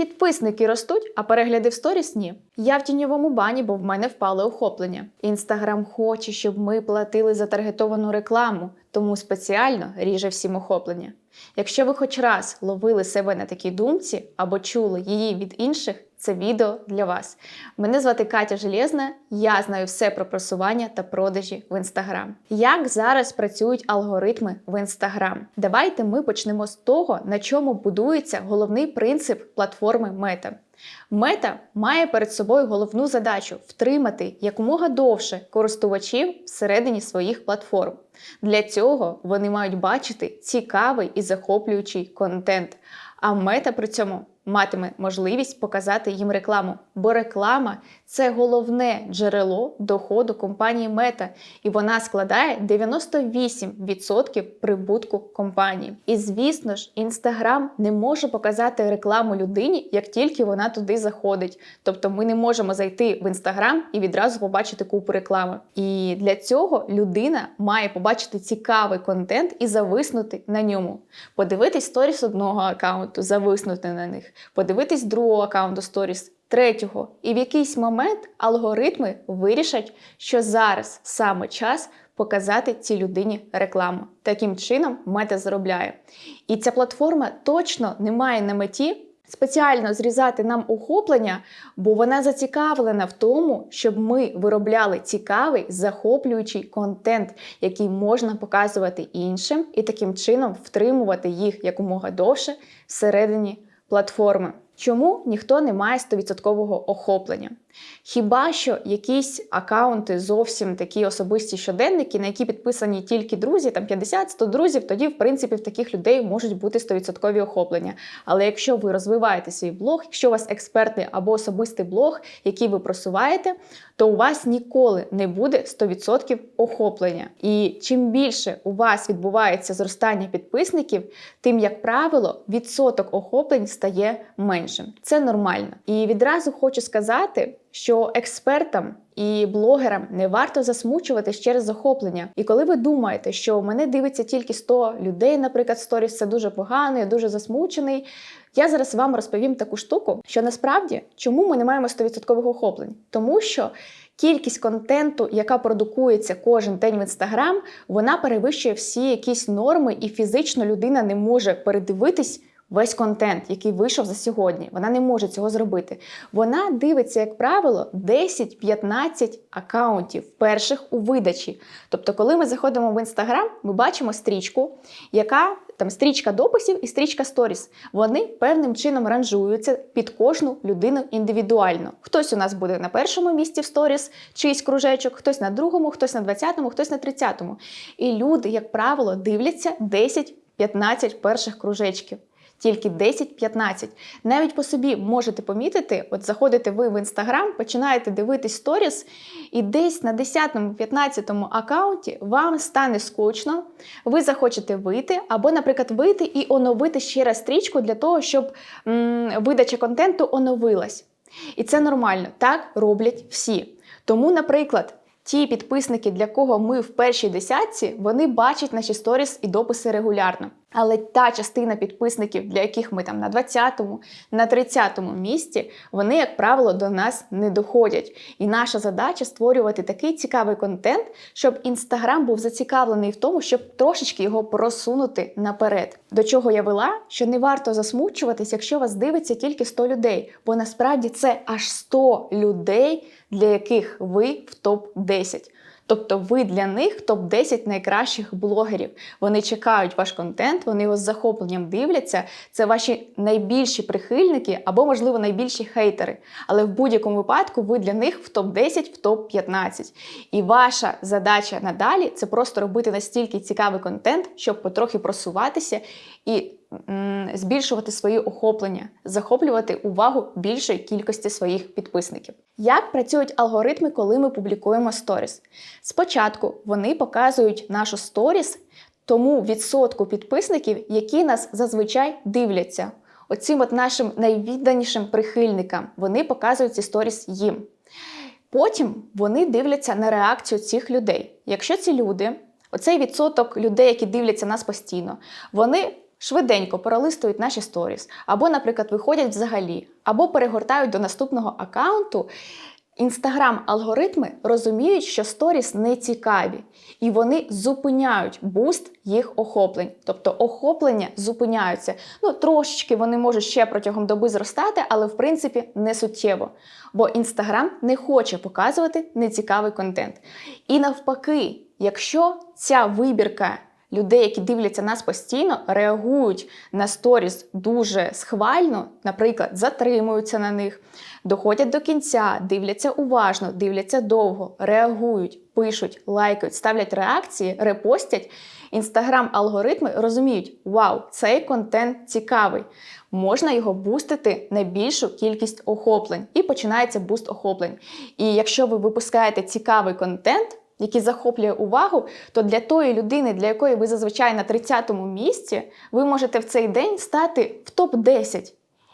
Підписники ростуть, а перегляди в сторіс ні. Я в тіньовому бані, бо в мене впали охоплення. Інстаграм хоче, щоб ми платили за таргетовану рекламу, тому спеціально ріже всім охоплення. Якщо ви хоч раз ловили себе на такій думці або чули її від інших, це відео для вас. Мене звати Катя Железна, я знаю все про просування та продажі в Інстаграм. Як зараз працюють алгоритми в Інстаграм? Давайте ми почнемо з того, на чому будується головний принцип платформи Мета. Мета має перед собою головну задачу втримати якомога довше користувачів всередині своїх платформ. Для цього вони мають бачити цікавий і захоплюючий контент. А мета при цьому матиме можливість показати їм рекламу, бо реклама це головне джерело доходу компанії Мета, і вона складає 98% прибутку компанії. І звісно ж, Інстаграм не може показати рекламу людині, як тільки вона туди заходить. Тобто ми не можемо зайти в Інстаграм і відразу побачити купу реклами. І для цього людина має побачити цікавий контент і зависнути на ньому. Подивитись сторіс одного аккаунту, зависнути на них, подивитись другого аккаунту сторіс. Третього, і в якийсь момент алгоритми вирішать, що зараз саме час показати цій людині рекламу. Таким чином мета заробляє. І ця платформа точно не має на меті спеціально зрізати нам охоплення, бо вона зацікавлена в тому, щоб ми виробляли цікавий захоплюючий контент, який можна показувати іншим, і таким чином втримувати їх якомога довше всередині платформи. Чому ніхто не має 100% охоплення? Хіба що якісь акаунти зовсім такі особисті щоденники, на які підписані тільки друзі, там 50-100 друзів, тоді, в принципі, в таких людей можуть бути 100% охоплення. Але якщо ви розвиваєте свій блог, якщо у вас експертний або особистий блог, який ви просуваєте, то у вас ніколи не буде 100% охоплення. І чим більше у вас відбувається зростання підписників, тим, як правило, відсоток охоплень стає меншим. Це нормально. І відразу хочу сказати, що експертам і блогерам не варто засмучуватись через захоплення. І коли ви думаєте, що мене дивиться тільки 100 людей, наприклад, сторіс, це дуже погано, я дуже засмучений. Я зараз вам розповім таку штуку, що насправді чому ми не маємо 100% охоплень? Тому що кількість контенту, яка продукується кожен день в інстаграм, вона перевищує всі якісь норми, і фізично людина не може передивитись. Весь контент, який вийшов за сьогодні, вона не може цього зробити. Вона дивиться, як правило, 10-15 акаунтів перших у видачі. Тобто, коли ми заходимо в інстаграм, ми бачимо стрічку, яка там стрічка дописів і стрічка сторіс. Вони певним чином ранжуються під кожну людину індивідуально. Хтось у нас буде на першому місці в сторіс, чийсь кружечок, хтось на другому, хтось на 20-му, хтось на 30-му. І люди, як правило, дивляться 10-15 перших кружечків тільки 10-15. Навіть по собі можете помітити, от заходите ви в інстаграм, починаєте дивитись сторіс, і десь на 10-15 аккаунті вам стане скучно, ви захочете вийти, або, наприклад, вийти і оновити ще раз стрічку для того, щоб м видача контенту оновилась. І це нормально, так роблять всі. Тому, наприклад, Ті підписники, для кого ми в першій десятці, вони бачать наші сторіс і дописи регулярно. Але та частина підписників, для яких ми там на 20-му, на 30-му місці, вони, як правило, до нас не доходять. І наша задача створювати такий цікавий контент, щоб інстаграм був зацікавлений в тому, щоб трошечки його просунути наперед. До чого я вела, що не варто засмучуватись, якщо вас дивиться тільки 100 людей, бо насправді це аж 100 людей, для яких ви в топ-10. Тобто ви для них топ-10 найкращих блогерів. Вони чекають ваш контент, вони його з захопленням дивляться. Це ваші найбільші прихильники або, можливо, найбільші хейтери. Але в будь-якому випадку ви для них в топ-10, в топ-15. І ваша задача надалі це просто робити настільки цікавий контент, щоб потрохи просуватися і збільшувати свої охоплення, захоплювати увагу більшої кількості своїх підписників. Як працюють алгоритми, коли ми публікуємо сторіс? Спочатку вони показують нашу сторіс тому відсотку підписників, які нас зазвичай дивляться. Оцим от нашим найвідданішим прихильникам вони показують ці сторіс їм. Потім вони дивляться на реакцію цих людей. Якщо ці люди, оцей відсоток людей, які дивляться нас постійно, вони швиденько пролистують наші сторіс, або, наприклад, виходять взагалі, або перегортають до наступного аккаунту. Інстаграм-алгоритми розуміють, що сторіс не цікаві, і вони зупиняють буст їх охоплень. Тобто охоплення зупиняються. Ну, трошечки вони можуть ще протягом доби зростати, але в принципі не суттєво. Бо Інстаграм не хоче показувати нецікавий контент. І навпаки, якщо ця вибірка людей, які дивляться нас постійно, реагують на сторіс дуже схвально, наприклад, затримуються на них, доходять до кінця, дивляться уважно, дивляться довго, реагують, пишуть, лайкають, ставлять реакції, репостять. Інстаграм-алгоритми розуміють, вау, цей контент цікавий. Можна його бустити на більшу кількість охоплень, і починається буст охоплень. І якщо ви випускаєте цікавий контент, який захоплює увагу, то для тої людини, для якої ви зазвичай на 30-му місці, ви можете в цей день стати в топ-10.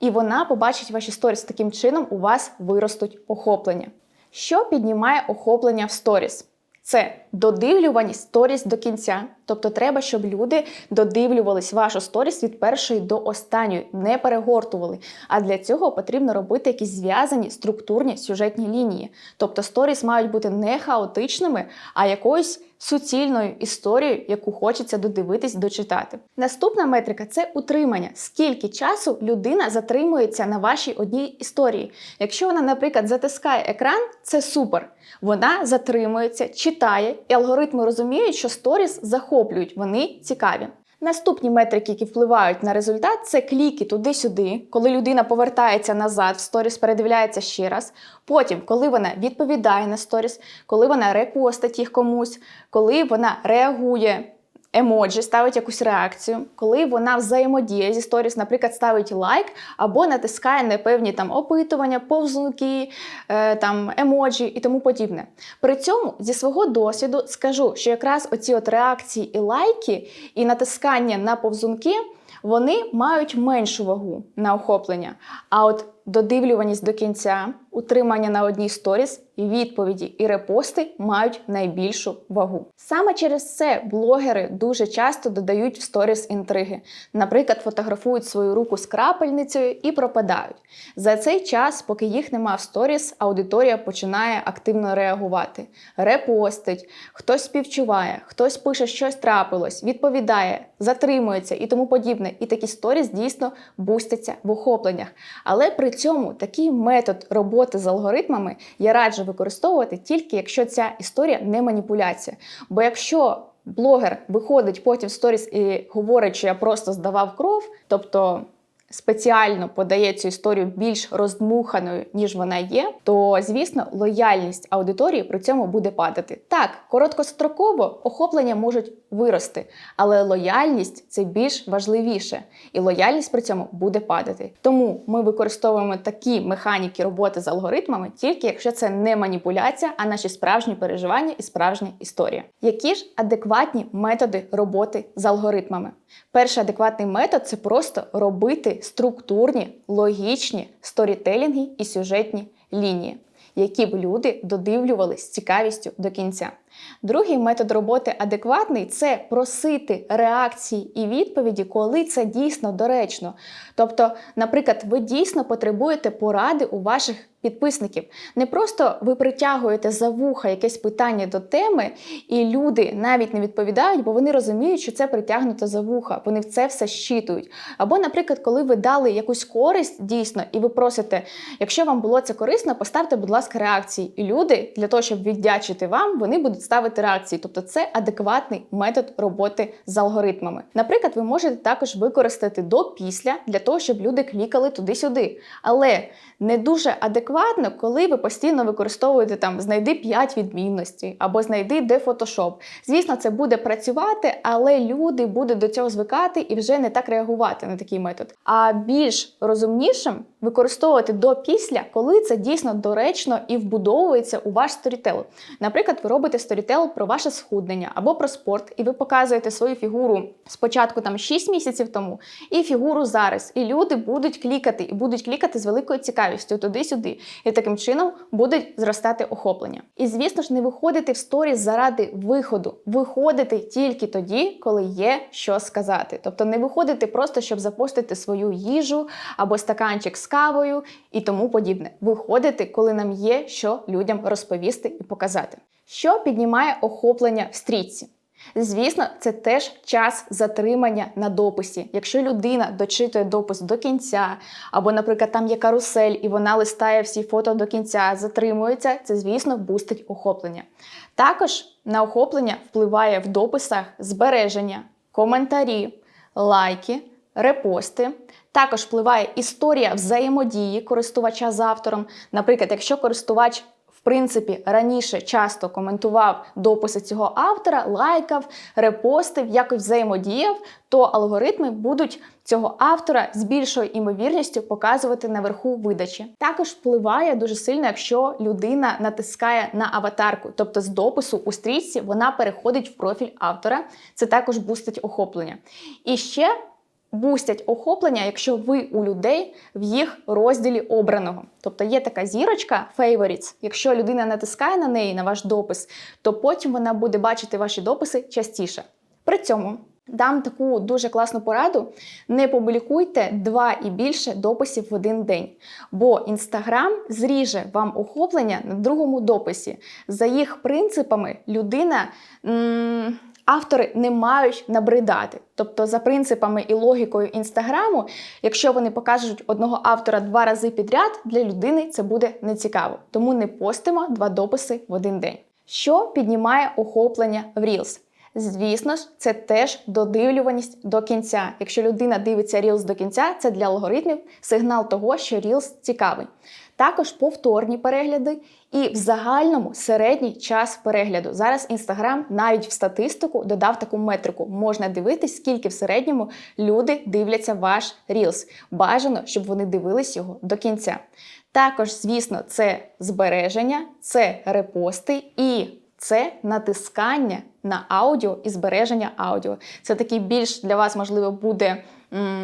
І вона побачить ваші сторіс. Таким чином у вас виростуть охоплення. Що піднімає охоплення в сторіс? Це додивлюваність сторіс до кінця. Тобто треба, щоб люди додивлювались вашу сторіс від першої до останньої, не перегортували. А для цього потрібно робити якісь зв'язані структурні сюжетні лінії. Тобто сторіс мають бути не хаотичними, а якоюсь суцільною історією, яку хочеться додивитись, дочитати. Наступна метрика це утримання. Скільки часу людина затримується на вашій одній історії. Якщо вона, наприклад, затискає екран, це супер. Вона затримується, читає, і алгоритми розуміють, що сторіс захоплюють, вони цікаві. Наступні метрики, які впливають на результат, це кліки туди-сюди, коли людина повертається назад в сторіс, передивляється ще раз. Потім, коли вона відповідає на сторіс, коли вона репостить їх комусь, коли вона реагує. Емоджі ставить якусь реакцію, коли вона взаємодіє зі сторіс, наприклад, ставить лайк або натискає на певні там опитування, повзунки, е, там емоджі і тому подібне. При цьому зі свого досвіду скажу, що якраз оці от реакції і лайки, і натискання на повзунки вони мають меншу вагу на охоплення. А от додивлюваність до кінця, утримання на одній сторіс, відповіді і репости мають найбільшу вагу. Саме через це блогери дуже часто додають в сторіс інтриги. Наприклад, фотографують свою руку з крапельницею і пропадають. За цей час, поки їх нема в сторіс, аудиторія починає активно реагувати, репостить, хтось співчуває, хтось пише, щось трапилось, відповідає, затримується і тому подібне. І такі сторіс дійсно бустяться в охопленнях. Але при цьому такий метод роботи з алгоритмами я раджу використовувати тільки якщо ця історія не маніпуляція. Бо якщо блогер виходить потім в сторіс і говорить, що я просто здавав кров, тобто спеціально подає цю історію більш роздмуханою, ніж вона є, то звісно лояльність аудиторії при цьому буде падати. Так, короткостроково охоплення можуть вирости, але лояльність це більш важливіше, і лояльність при цьому буде падати. Тому ми використовуємо такі механіки роботи з алгоритмами, тільки якщо це не маніпуляція, а наші справжні переживання і справжня історія. Які ж адекватні методи роботи з алгоритмами? Перший адекватний метод це просто робити структурні, логічні сторітелінги і сюжетні лінії, які б люди додивлювали з цікавістю до кінця. Другий метод роботи адекватний це просити реакції і відповіді, коли це дійсно доречно. Тобто, наприклад, ви дійсно потребуєте поради у ваших підписників. Не просто ви притягуєте за вуха якесь питання до теми, і люди навіть не відповідають, бо вони розуміють, що це притягнуто за вуха. Вони в це все щитують. Або, наприклад, коли ви дали якусь користь дійсно, і ви просите, якщо вам було це корисно, поставте, будь ласка, реакції. І люди для того, щоб віддячити вам, вони будуть ставити реакції. Тобто це адекватний метод роботи з алгоритмами. Наприклад, ви можете також використати до-після для того, щоб люди клікали туди-сюди. Але не дуже адекватно, коли ви постійно використовуєте там знайди 5 відмінностей або знайди де фотошоп. Звісно, це буде працювати, але люди будуть до цього звикати і вже не так реагувати на такий метод. А більш розумнішим використовувати до-після, коли це дійсно доречно і вбудовується у ваш сторітел. Наприклад, ви робите сторітел про ваше схуднення або про спорт, і ви показуєте свою фігуру спочатку там 6 місяців тому, і фігуру зараз. І люди будуть клікати, і будуть клікати з великою цікавістю туди-сюди. І таким чином будуть зростати охоплення. І звісно ж, не виходити в сторіс заради виходу. Виходити тільки тоді, коли є що сказати. Тобто не виходити просто, щоб запостити свою їжу або стаканчик з кавою і тому подібне. Виходити, коли нам є що людям розповісти і показати. Що піднімає охоплення в стрічці? Звісно, це теж час затримання на дописі. Якщо людина дочитує допис до кінця, або, наприклад, там є карусель, і вона листає всі фото до кінця, затримується, це, звісно, бустить охоплення. Також на охоплення впливає в дописах збереження, коментарі, лайки, репости. Також впливає історія взаємодії користувача з автором. Наприклад, якщо користувач в принципі, раніше часто коментував дописи цього автора, лайкав, репостив, якось взаємодіяв, то алгоритми будуть цього автора з більшою імовірністю показувати наверху видачі. Також впливає дуже сильно, якщо людина натискає на аватарку, тобто з допису у стрічці вона переходить в профіль автора. Це також бустить охоплення. І ще бустять охоплення, якщо ви у людей в їх розділі обраного. Тобто є така зірочка Favorites. Якщо людина натискає на неї на ваш допис, то потім вона буде бачити ваші дописи частіше. При цьому дам таку дуже класну пораду: не публікуйте два і більше дописів в один день, бо Інстаграм зріже вам охоплення на другому дописі. За їх принципами людина. М автори не мають набридати. Тобто, за принципами і логікою інстаграму, якщо вони покажуть одного автора два рази підряд, для людини це буде нецікаво. Тому не постимо два дописи в один день. Що піднімає охоплення в Reels? Звісно ж, це теж додивлюваність до кінця. Якщо людина дивиться Reels до кінця, це для алгоритмів сигнал того, що Reels цікавий. Також повторні перегляди і в загальному середній час перегляду. Зараз Інстаграм навіть в статистику додав таку метрику. Можна дивитись, скільки в середньому люди дивляться ваш Reels. Бажано, щоб вони дивились його до кінця. Також, звісно, це збереження, це репости і це натискання на аудіо і збереження аудіо. Це такий більш для вас, можливо, буде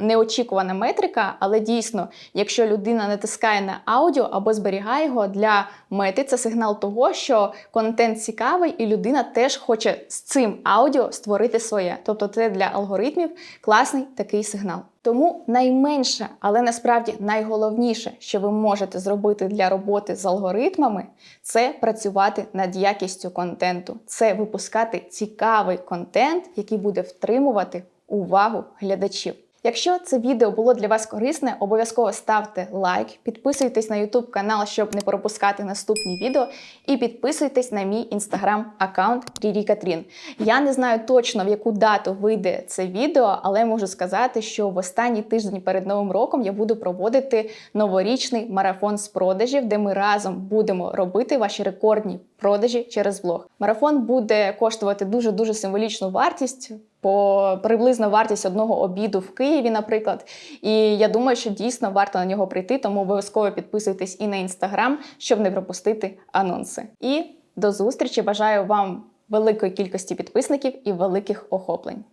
неочікувана метрика, але дійсно, якщо людина натискає на аудіо або зберігає його для мети, це сигнал того, що контент цікавий, і людина теж хоче з цим аудіо створити своє. Тобто, це для алгоритмів класний такий сигнал. Тому найменше, але насправді найголовніше, що ви можете зробити для роботи з алгоритмами, це працювати над якістю контенту, це випускати цікавий контент, який буде втримувати увагу глядачів. Якщо це відео було для вас корисне, обов'язково ставте лайк, підписуйтесь на YouTube канал, щоб не пропускати наступні відео, і підписуйтесь на мій інстаграм-аккаунт Рірі Катрін. Я не знаю точно в яку дату вийде це відео, але можу сказати, що в останній тиждень перед новим роком я буду проводити новорічний марафон з продажів, де ми разом будемо робити ваші рекордні продажі через блог. Марафон буде коштувати дуже дуже символічну вартість по приблизно вартість одного обіду в Києві, наприклад. І я думаю, що дійсно варто на нього прийти, тому обов'язково підписуйтесь і на інстаграм, щоб не пропустити анонси. І до зустрічі! Бажаю вам великої кількості підписників і великих охоплень.